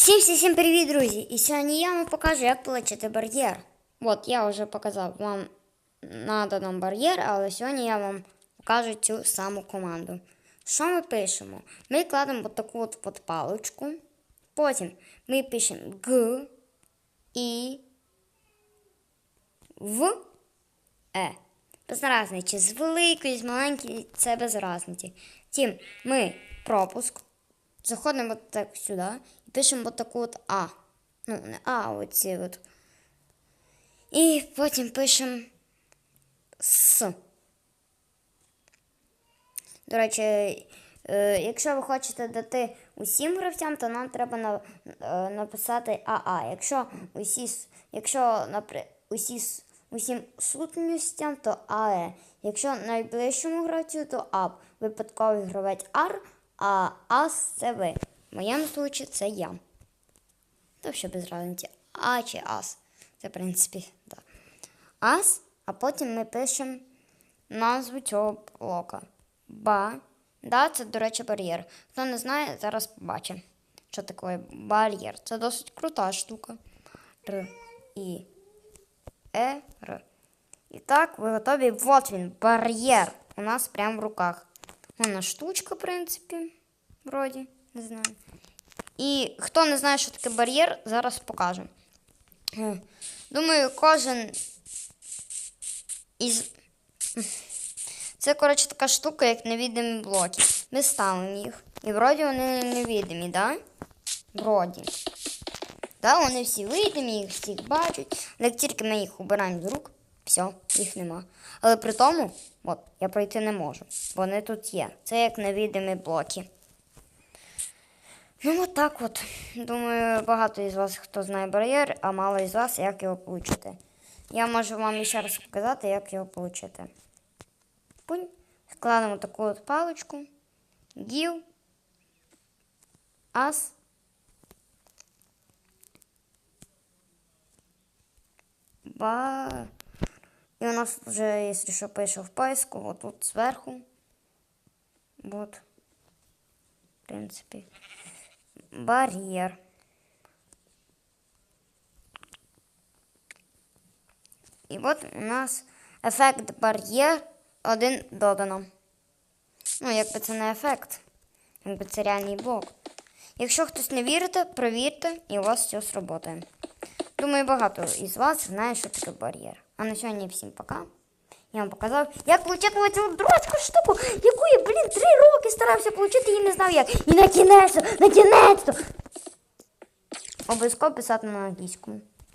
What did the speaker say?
Всім всім привіт, друзі! І сьогодні я вам покажу, як отримати бар'єр. От я вже показав вам надо бар'єр, але сьогодні я вам покажу цю саму команду. Що ми пишемо? Ми кладемо от таку от, от паличку. Потім ми пишемо Г і В Е. Без разниці, з великої, з маленької, це без разниці. Втім, ми пропуск. Заходимо от так сюди і пишемо от таку от А. Ну, не А, а оці от. І потім пишемо С. До речі, е, якщо ви хочете дати усім гравцям, то нам треба е, написати АА. Якщо усі, якщо усі, усім сутностям, то АЕ. Якщо найближчому гравцю, то АП. Випадковий гравець АР, а АС це ви. В моєму случаї це я. То що без разниці. А чи АС. Це, в принципі, так. Ас, а потім ми пишемо назву цього блока. Ба. Да, це, до речі, бар'єр. Хто не знає, зараз побачить, що таке бар'єр. Це досить крута штука. Р. І. Е. Р. І так, ви готові. Вот він, бар'єр. У нас прямо в руках. Вона штучка, в принципі. Вроді, не знаю. І хто не знає, що таке бар'єр, зараз покажу. Думаю, кожен із. Це, коротше, така штука, як невідомі блоки. Ми ставимо їх. І вроді вони невідомі, да? Вроді. Да, вони всі видимі, їх всіх бачать. Але як тільки ми їх убираємо з рук, все, їх нема. Але при тому, от, я пройти не можу. Вони тут є. Це як невідомі блоки. Ну, от так от. Думаю, багато із вас, хто знає бар'єр, а мало із вас, як його отримати. Я можу вам ще раз показати, як його отримати. Пунь. Складемо таку от паличку. Гів. Ас. Ба. І у нас вже, якщо що, пише в поиску, от тут зверху. Вот. В принципі. Бар'єр. І от у нас ефект бар'єр один додано. Ну, якби це не ефект, якби це реальний блок. Якщо хтось не вірите, провірте, і у вас все сработає. Думаю, багато із вас знає, що таке бар'єр. А на сьогодні всім пока. Я вам показав, як отримати цю дурацьку штуку, яку я, блін, три роки старався отримати і не знав як. І на кінець, на кінець. Обов'язково писати на англійському.